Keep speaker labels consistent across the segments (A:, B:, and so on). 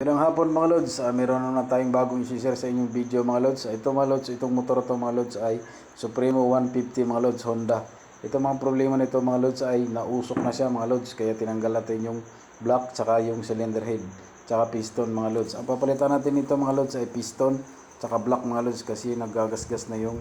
A: Magandang hapon mga lods, Ah, meron na tayong bagong i-share sa inyong video mga lods. Ah, Ito mga lods, itong motor to mga lods ay Supremo 150 mga lods Honda. Ito mga problema nito mga lods ay nausok na siya mga lods kaya tinanggal natin yung block tsaka yung cylinder head tsaka piston mga lods. Ang papalitan natin nito mga lods ay piston tsaka block mga lods kasi nagagasgas na yung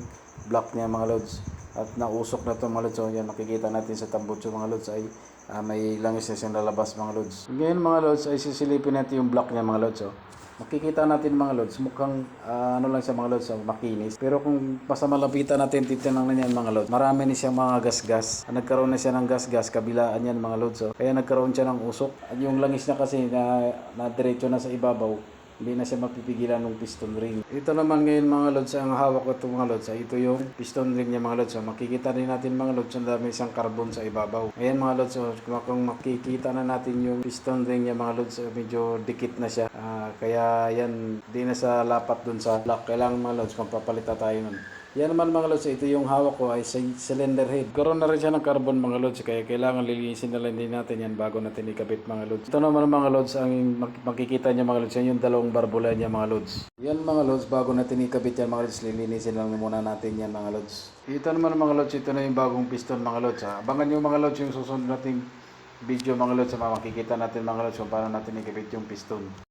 A: block niya mga lods. At nausok na to mga lods. So yan makikita natin sa tambutso mga lods ay ah, may langis na siyang lalabas mga lods. Ngayon mga lods ay sisilipin natin yung block niya mga lods. Oh. Makikita natin mga lods, mukhang ah, ano lang siya mga lods, oh, makinis. Pero kung basta malapitan natin, titinang na yan mga lods. Marami na siyang mga gas-gas. Ah, Nagkaroon na siya ng gas-gas, kabilaan yan mga lods. Oh. Kaya nagkaroon siya ng usok. At yung langis niya kasi na, na diretso na sa ibabaw, hindi na siya mapipigilan ng piston ring. Ito naman ngayon mga lods, ang hawak ko itong mga lods, ay ito yung piston ring niya mga lods. So, makikita rin natin mga lods, ang dami isang carbon sa ibabaw. Ayan mga lods, so, kung makikita na natin yung piston ring niya mga lods, so, medyo dikit na siya. Ah, kaya yan, di na sa lapat dun sa block. Kailangan mga lods, magpapalita tayo nun. Yan naman mga lods, ito yung hawak ko ay cylinder head. Karoon na rin siya ng carbon mga lods, kaya kailangan lilinisin na lang din natin yan bago natin ikabit mga lods. Ito naman mga lods, ang mak- makikita niya mga lods, yan yung dalawang barbula niya mga lods. Yan mga lods, bago natin ikabit yan mga lods, lilinisin lang muna natin yan mga lods. Ito naman mga lods, ito na yung bagong piston mga lods. Ha. Abangan yung mga lods yung susunod nating video mga lods, makikita natin mga lods kung paano natin ikabit yung piston.